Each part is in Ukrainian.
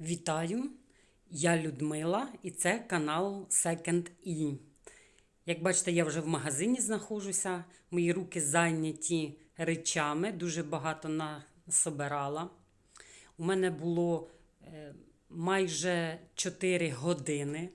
Вітаю! Я Людмила і це канал Second E. Як бачите, я вже в магазині знаходжуся. Мої руки зайняті речами, дуже багато насобирала. У мене було е, майже 4 години,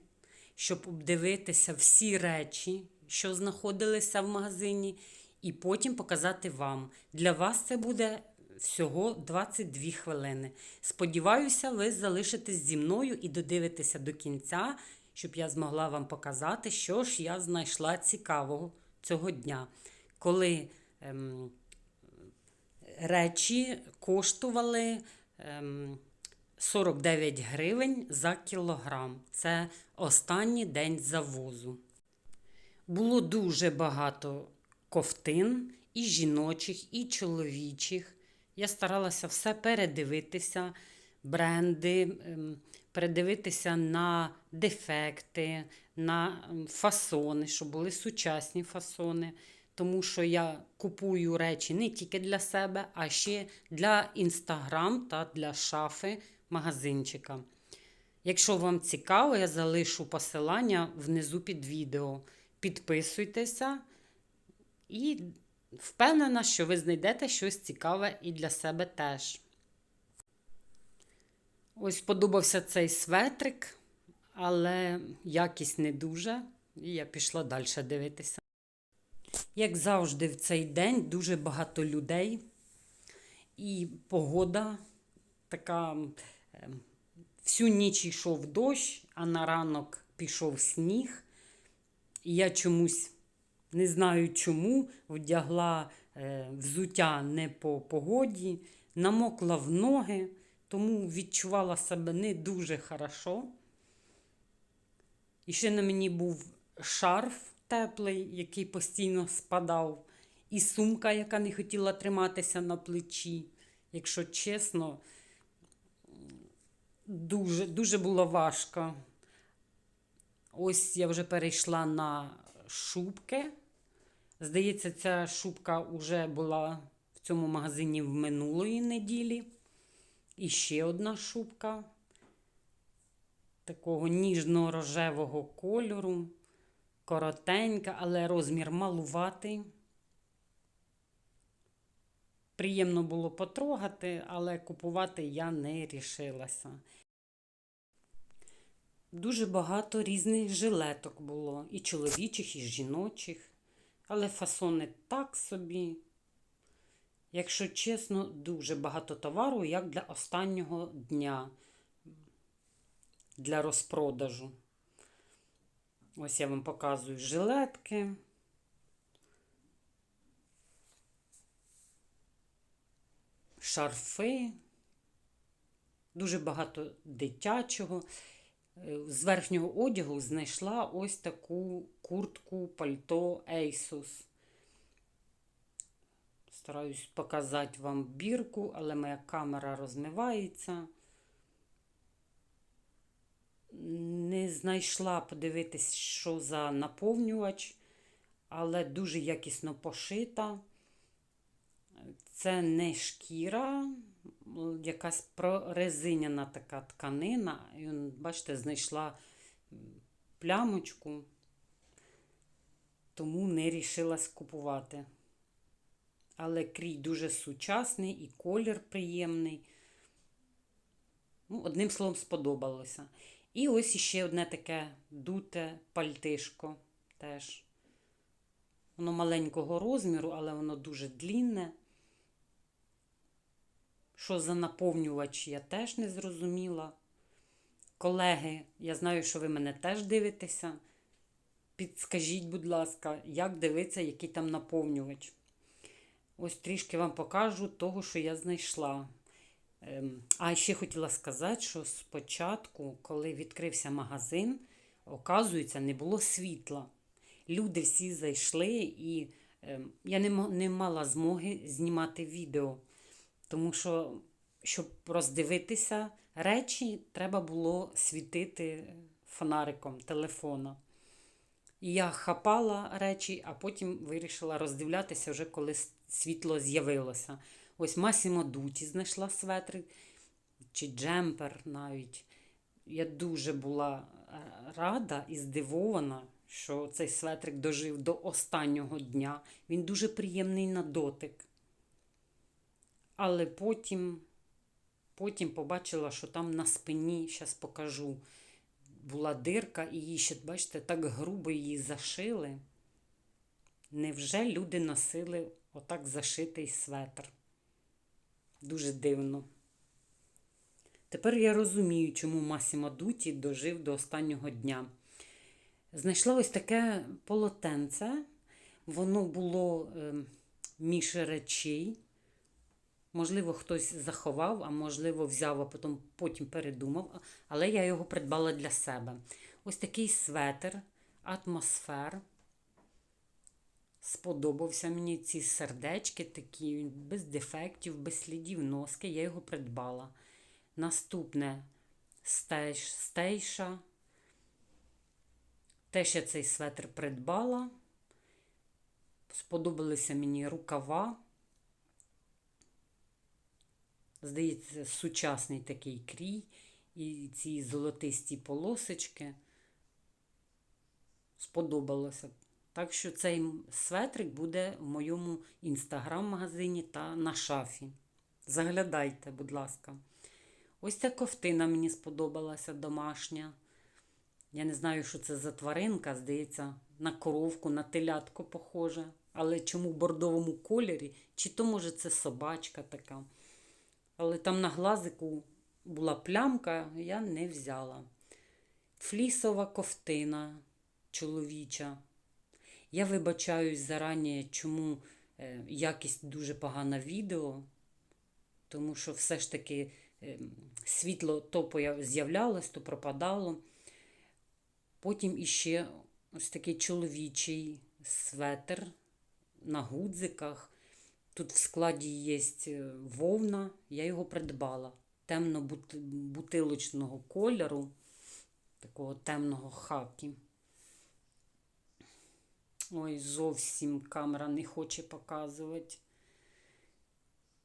щоб обдивитися всі речі, що знаходилися в магазині, і потім показати вам. Для вас це буде всього 22 хвилини. Сподіваюся, ви залишитесь зі мною і додивитеся до кінця, щоб я змогла вам показати, що ж я знайшла цікавого цього дня. Коли ем, речі коштували ем, 49 гривень за кілограм. Це останній день завозу. Було дуже багато ковтин, і жіночих, і чоловічих. Я старалася все передивитися, бренди, ем, передивитися на дефекти, на ем, фасони, щоб були сучасні фасони. Тому що я купую речі не тільки для себе, а ще для інстаграм та для шафи магазинчика. Якщо вам цікаво, я залишу посилання внизу під відео. Підписуйтеся і впевнена, що ви знайдете щось цікаве і для себе теж. Ось подобався цей светрик, але якість не дуже, і я пішла далі дивитися. Як завжди, в цей день дуже багато людей, і погода така. ем, Всю ніч йшов дощ, а на ранок пішов сніг. І я чомусь не знаю чому, вдягла е, взуття не по погоді, намокла в ноги, тому відчувала себе не дуже хорошо. І ще на мені був шарф теплий, який постійно спадав, і сумка, яка не хотіла триматися на плечі. Якщо чесно, дуже, дуже було важко. Ось я вже перейшла на шубки. Здається, ця шубка вже була в цьому магазині в минулої неділі. І ще одна шубка такого ніжно-рожевого кольору, коротенька, але розмір малуватий. Приємно було потрогати, але купувати я не рішилася. Дуже багато різних жилеток було, і чоловічих, і жіночих, але фасони так собі. Якщо чесно, дуже багато товару, як для останнього дня для розпродажу. Ось я вам показую жилетки. Шарфи, дуже багато дитячого. З верхнього одягу знайшла ось таку куртку пальто Asus. Стараюсь показати вам бірку, але моя камера розмивається. Не знайшла подивитись, що за наповнювач, але дуже якісно пошита. Це не шкіра, якась прорезиняна така тканина. І, бачите, знайшла плямочку, тому не рішилась купувати. Але крій дуже сучасний і колір приємний. Ну, Одним словом, сподобалося. І ось іще одне таке дуте пальтишко теж. Воно маленького розміру, але воно дуже длінне. Що за наповнювач, я теж не зрозуміла. Колеги, я знаю, що ви мене теж дивитеся. Підскажіть, будь ласка, як дивитися, який там наповнювач. Ось трішки вам покажу того, що я знайшла. Ем, а ще хотіла сказати, що спочатку, коли відкрився магазин, оказується, не було світла. Люди всі зайшли, і ем, я не мала змоги знімати відео. Тому що, щоб роздивитися речі, треба було світити фонариком телефона. І я хапала речі, а потім вирішила роздивлятися вже коли світло з'явилося. Ось Масімо Дуті знайшла светрик. чи джемпер навіть. Я дуже була е, рада і здивована, що цей светрик дожив до останнього дня. Він дуже приємний на дотик. Але потім, потім побачила, що там на спині, зараз покажу, була дирка, і її ще, бачите, так грубо її зашили. Невже люди носили отак зашитий светр? Дуже дивно. Тепер я розумію, чому Масімо Дуті дожив до останнього дня. Знайшла ось таке полотенце. Воно було е, між речей. Можливо, хтось заховав, а можливо, взяв, а потім, потім передумав. Але я його придбала для себе. Ось такий светр, атмосфер. Сподобався мені ці сердечки такі, без дефектів, без слідів носки. Я його придбала. Наступне стейш, стейша. Теж я цей светр придбала. Сподобалися мені рукава. Здається, сучасний такий крій і ці золотисті полосочки. Сподобалося. Так що цей светрик буде в моєму інстаграм-магазині та на шафі. Заглядайте, будь ласка. Ось ця ковтина мені сподобалася домашня. Я не знаю, що це за тваринка, здається, на коровку, на телятку похоже. Але чому в бордовому кольорі? Чи то, може, це собачка така. Але там на глазику була плямка, я не взяла. Флісова ковтина чоловіча. Я вибачаюсь зарані, чому е, якість дуже погана відео, тому що все ж таки е, світло то з'являлось, то пропадало. Потім іще ось такий чоловічий светр на гудзиках. Тут в складі є вовна, я його придбала темно-бутилочного кольору, такого темного хакі. Ой, зовсім камера не хоче показувати.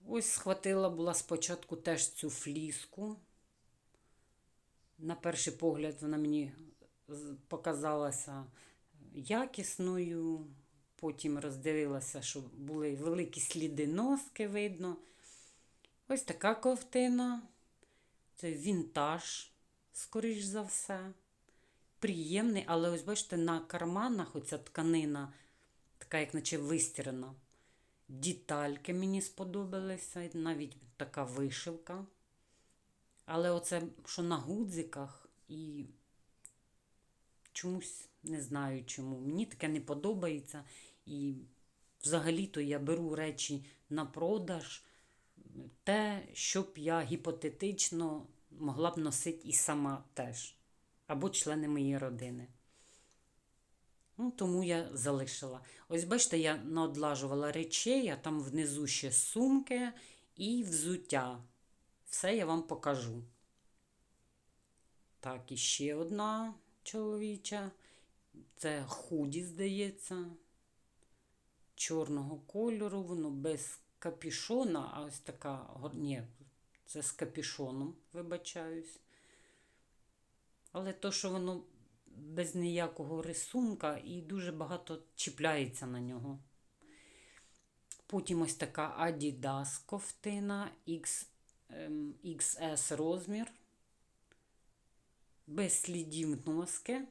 Ось схватила була спочатку теж цю фліску. На перший погляд, вона мені показалася якісною. Потім роздивилася, що були великі сліди носки видно. Ось така ковтина. Це вінтаж, скоріш за все. Приємний, але ось бачите, на карманах оця тканина, така, як наче вистірена. Дітальки мені сподобалися, навіть така вишивка. Але оце, що на гудзиках, і чомусь не знаю чому. Мені таке не подобається. І взагалі-то я беру речі на продаж, те, щоб я гіпотетично могла б носити і сама теж, або члени моєї родини. Ну, Тому я залишила. Ось, бачите, я наодлажувала речей, а там внизу ще сумки і взуття. Все я вам покажу. Так, і ще одна чоловіча. Це худі, здається чорного кольору, воно без капішона, а ось така, ні, це з капішоном, вибачаюсь. Але то, що воно без ніякого рисунка і дуже багато чіпляється на нього. Потім ось така Adidas ковтина XS ем, розмір. Без слідів носки.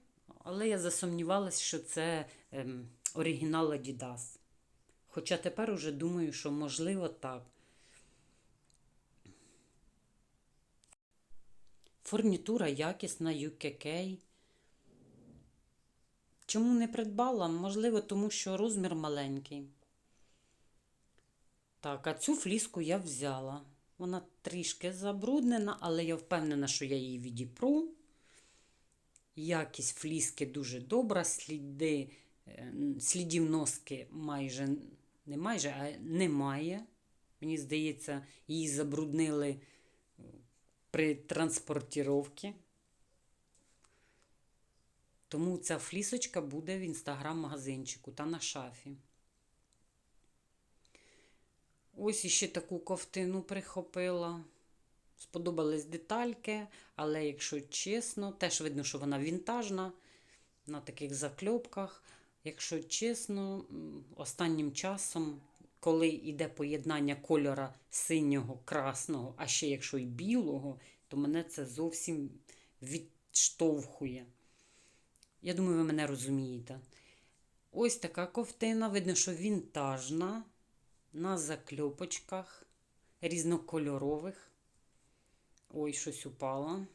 Але я засумнівалася, що це ем, оригінал Adidas. Хоча тепер уже думаю, що можливо так. Фурнітура якісна UKK. Чому не придбала? Можливо, тому що розмір маленький. Так, а цю фліску я взяла. Вона трішки забруднена, але я впевнена, що я її відіпру. Якість фліски дуже добра, сліди, е, слідів носки майже не майже, а немає. Мені здається, її забруднили е, при транспортіровці. Тому ця флісочка буде в інстаграм-магазинчику та на шафі. Ось іще таку ковтину прихопила. Сподобались детальки, але якщо чесно, теж видно, що вона вінтажна на таких закльопках. Якщо чесно, останнім часом, коли йде поєднання кольора синього, красного, а ще якщо й білого, то мене це зовсім відштовхує. Я думаю, ви мене розумієте. Ось така ковтина, видно, що вінтажна, на закльопочках різнокольорових. Ой, щось упало.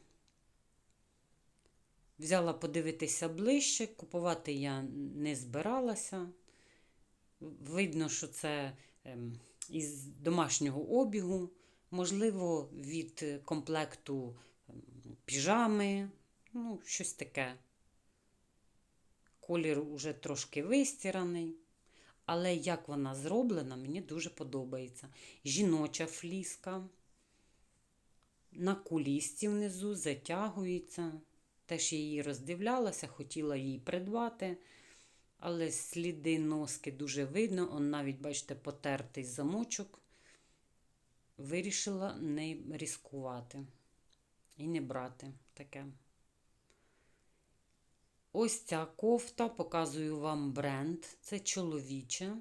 Взяла подивитися ближче, купувати я не збиралася. Видно, що це ем, із домашнього обігу, можливо, від комплекту ем, піжами, ну, щось таке. Колір уже трошки вистіраний. Але як вона зроблена, мені дуже подобається. Жіноча фліска. На кулісті внизу затягується. Теж її роздивлялася, хотіла її придбати, але сліди носки дуже видно. Он навіть, бачите, потертий замочок. Вирішила не різкувати і не брати таке. Ось ця кофта, показую вам бренд, це чоловіча.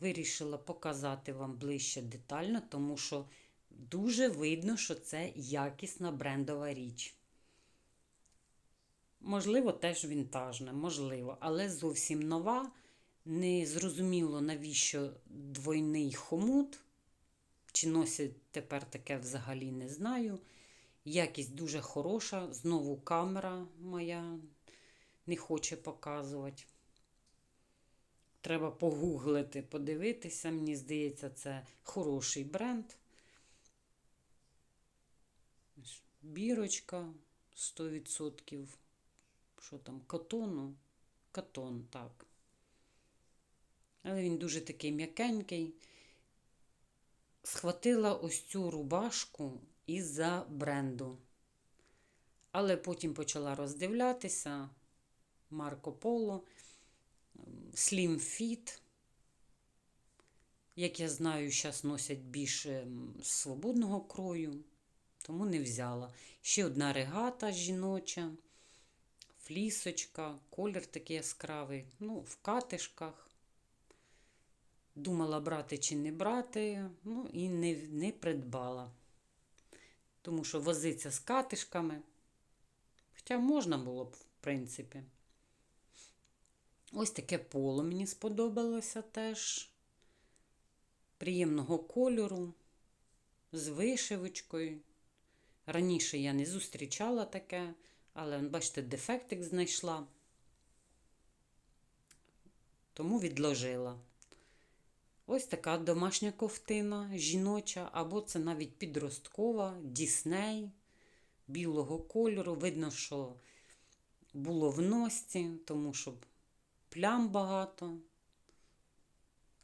Вирішила показати вам ближче детально, тому що дуже видно, що це якісна брендова річ. Можливо, теж вінтажна, можливо, але зовсім нова. Не зрозуміло, навіщо двойний хомут. Чи носять тепер таке взагалі не знаю. Якість дуже хороша. Знову камера моя не хоче показувати. Треба погуглити, подивитися. Мені здається, це хороший бренд. Бірочка 100%. Що там? Катону? Катон, так. Але він дуже такий м'якенький. Схватила ось цю рубашку із-за бренду. Але потім почала роздивлятися. Марко Поло, Slim Fit. Як я знаю, зараз носять більше свободного крою, тому не взяла. Ще одна регата жіноча, флісочка, колір такий яскравий, ну, в катишках. Думала брати чи не брати, ну і не, не придбала. Тому що возиться з катишками. Хоча можна було б, в принципі. Ось таке поло мені сподобалося теж. Приємного кольору, з вишивочкою. Раніше я не зустрічала таке, але, бачите, дефектик знайшла, тому відложила. Ось така домашня ковтина, жіноча, або це навіть підросткова, дісней білого кольору. Видно, що було в носці, тому що плям багато.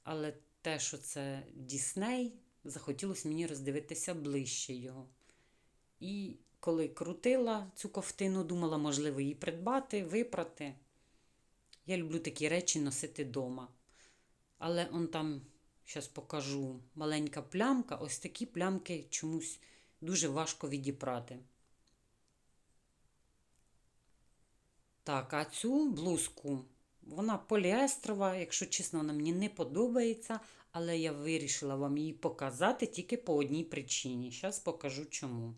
Але те, що це Дісней, захотілося мені роздивитися ближче його. І коли крутила цю ковтину, думала, можливо, її придбати, випрати. Я люблю такі речі носити вдома. Але он там, зараз покажу, маленька плямка, ось такі плямки чомусь дуже важко відіпрати. Так, а цю блузку вона поліестрова, якщо чесно, вона мені не подобається, але я вирішила вам її показати тільки по одній причині. Зараз покажу чому.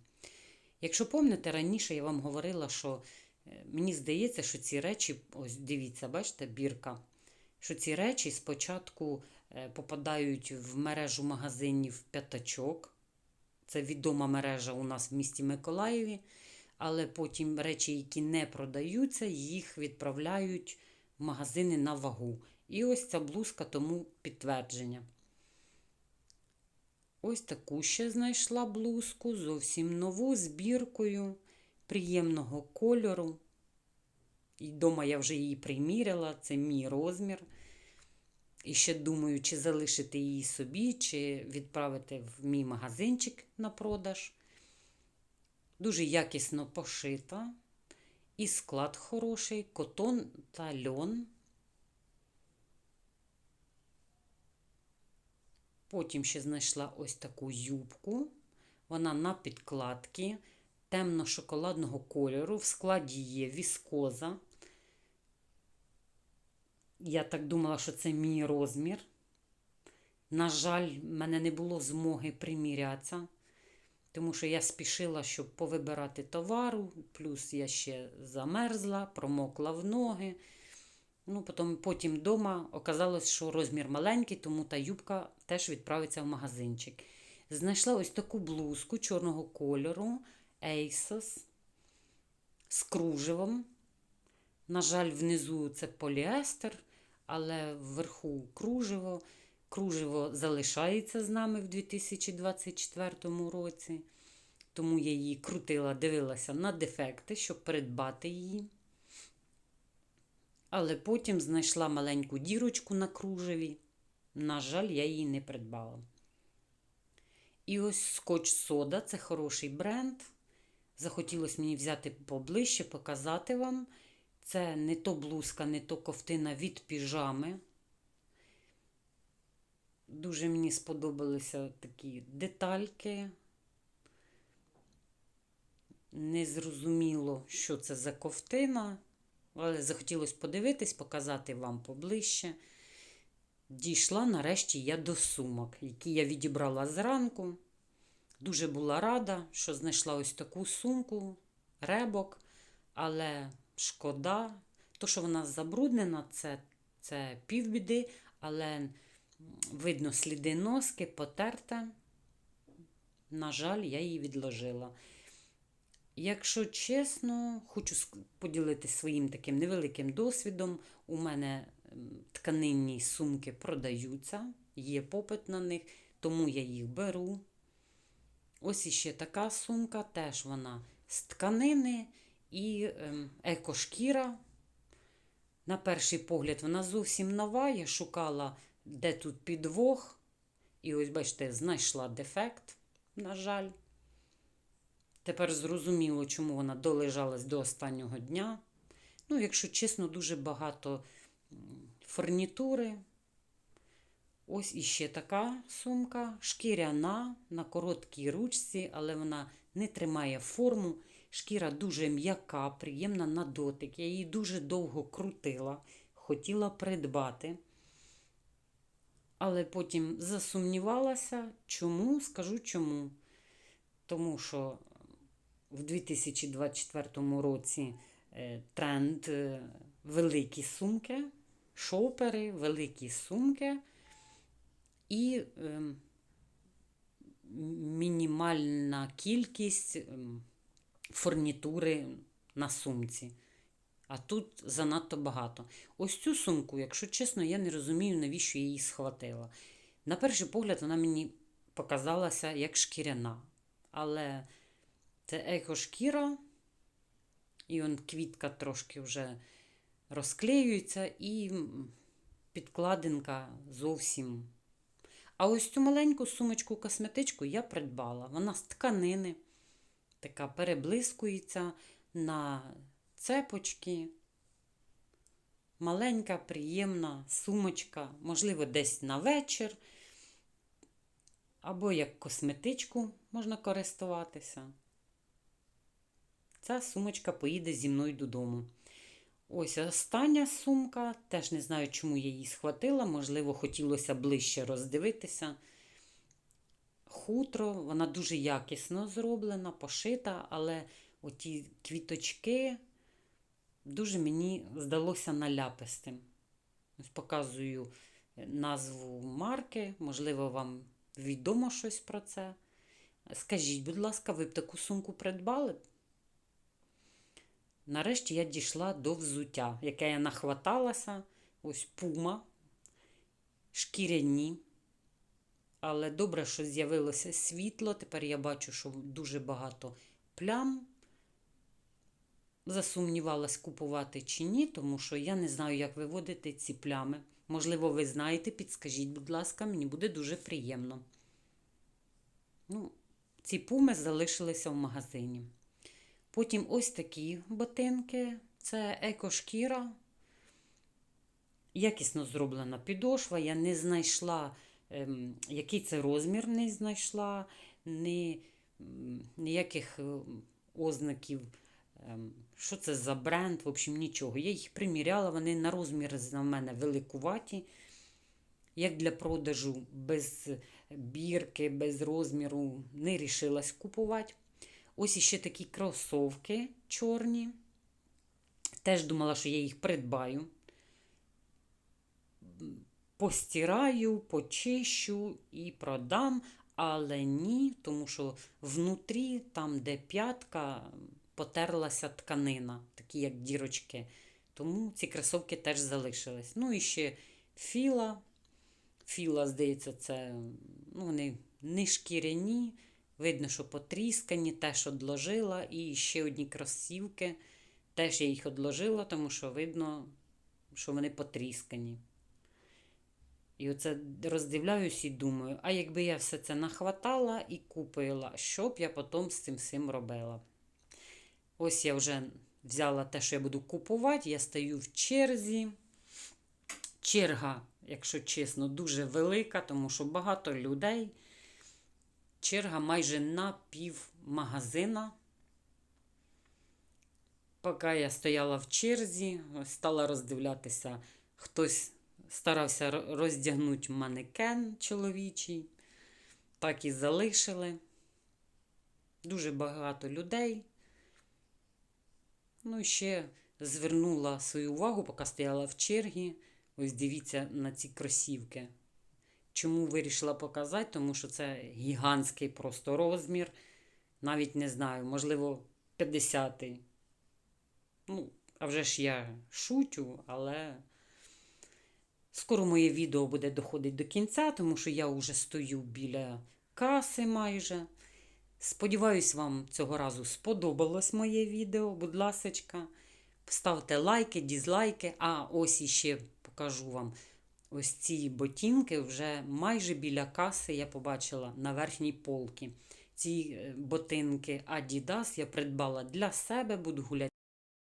Якщо пам'ятаєте, раніше я вам говорила, що е, мені здається, що ці речі, ось дивіться, бачите, бірка, що ці речі спочатку е, попадають в мережу магазинів п'ятачок. Це відома мережа у нас в місті Миколаєві, але потім речі, які не продаються, їх відправляють в магазини на вагу. І ось ця блузка тому підтвердження. Ось таку ще знайшла блузку, зовсім нову збіркою приємного кольору. І вдома я вже її приміряла, це мій розмір. І ще думаю, чи залишити її собі, чи відправити в мій магазинчик на продаж. Дуже якісно пошита. І склад хороший, котон та льон. Потім ще знайшла ось таку юбку. Вона на підкладці темно-шоколадного кольору. В складі є віскоза. Я так думала, що це мій розмір. На жаль, в мене не було змоги примірятися, тому що я спішила, щоб повибирати товару, плюс я ще замерзла, промокла в ноги. Ну, потім, потім вдома оказалось, що розмір маленький, тому та юбка теж відправиться в магазинчик. Знайшла ось таку блузку чорного кольору Asos з кружевом. На жаль, внизу це поліестер, але вверху кружево. Кружево залишається з нами в 2024 році, тому я її крутила, дивилася на дефекти, щоб придбати її. Але потім знайшла маленьку дірочку на кружеві. На жаль, я її не придбала. І ось скотч сода це хороший бренд. Захотілося мені взяти поближче, показати вам. Це не то блузка, не то ковтина від піжами. Дуже мені сподобалися такі детальки. Незрозуміло, що це за ковтина, але захотілося подивитись, показати вам поближче. Дійшла нарешті я до сумок, які я відібрала зранку. Дуже була рада, що знайшла ось таку сумку, ребок, але шкода. То, що вона забруднена, це, це півбіди, але видно сліди носки, потерта. На жаль, я її відложила. Якщо чесно, хочу поділитися своїм таким невеликим досвідом. У мене тканинні сумки продаються, є попит на них, тому я їх беру. Ось іще така сумка, теж вона з тканини і ем, екошкіра. На перший погляд, вона зовсім нова. Я шукала, де тут підвох. І ось, бачите, знайшла дефект, на жаль. Тепер зрозуміло, чому вона долежалась до останнього дня. Ну, якщо чесно, дуже багато фурнітури. Ось іще така сумка, шкіряна на короткій ручці, але вона не тримає форму. Шкіра дуже м'яка, приємна на дотик. Я її дуже довго крутила, хотіла придбати. Але потім засумнівалася, чому, скажу чому. Тому що в 2024 році е, тренд е, великі сумки, шопери, великі сумки і ем, мінімальна кількість ем, фурнітури на сумці. А тут занадто багато. Ось цю сумку, якщо чесно, я не розумію, навіщо я її схватила. На перший погляд, вона мені показалася як шкіряна. Але це екошкіра, і он квітка трошки вже розклеюється, і підкладинка зовсім. А ось цю маленьку сумочку косметичку я придбала. Вона з тканини, така переблискується на цепочки. Маленька, приємна сумочка, можливо, десь на вечір. Або як косметичку можна користуватися. Ця сумочка поїде зі мною додому. Ось остання сумка. Теж не знаю, чому я її схватила. Можливо, хотілося ближче роздивитися. Хутро, вона дуже якісно зроблена, пошита, але оті квіточки дуже мені здалося наляпистим. Ось Показую назву марки, можливо, вам відомо щось про це. Скажіть, будь ласка, ви б таку сумку придбали? Нарешті я дійшла до взуття, яке я нахваталася. Ось пума, шкіряні. Але добре, що з'явилося світло. Тепер я бачу, що дуже багато плям. Засумнівалась, купувати чи ні, тому що я не знаю, як виводити ці плями. Можливо, ви знаєте, підскажіть, будь ласка, мені буде дуже приємно. Ну, Ці пуми залишилися в магазині. Потім ось такі ботинки. Це екошкіра. Якісно зроблена підошва. Я не знайшла, ем, який це розмір, не знайшла, м, ніяких е, ознаків. ем, Що це за бренд? В общем, нічого. Я їх приміряла, вони на розмір на мене великуваті. Як для продажу, без бірки, без розміру, не рішилась купувати. Ось іще такі кросовки чорні. Теж думала, що я їх придбаю. Постираю, почищу і продам, але ні, тому що внутрі, там, де п'ятка, потерлася тканина, такі як дірочки. Тому ці кросовки теж залишились. Ну і ще філа. Філа, здається, це ну, вони не шкіряні. Видно, що потріскані, теж одложила. І ще одні кросівки. Теж я їх одложила, тому що видно, що вони потріскані. І оце роздивляюсь і думаю, а якби я все це нахватала і купила, що б я потім з цим всім робила? Ось я вже взяла те, що я буду купувати, я стою в черзі. Черга, якщо чесно, дуже велика, тому що багато людей. Черга майже на пів магазина. Поки я стояла в черзі, стала роздивлятися, хтось старався роздягнути манекен чоловічий. Так і залишили. Дуже багато людей. Ну і ще звернула свою увагу, поки стояла в чергі. Ось дивіться на ці кросівки. Чому вирішила показати? Тому що це гігантський просто розмір. Навіть не знаю, можливо, 50-й. Ну, а вже ж я шутю, але скоро моє відео буде доходити до кінця, тому що я вже стою біля каси майже. Сподіваюсь, вам цього разу сподобалось моє відео. Будь ласочка, ставте лайки, дізлайки. А ось іще покажу вам ось ці ботинки вже майже біля каси я побачила на верхній полці. Ці е, ботинки Adidas я придбала для себе, буду гуляти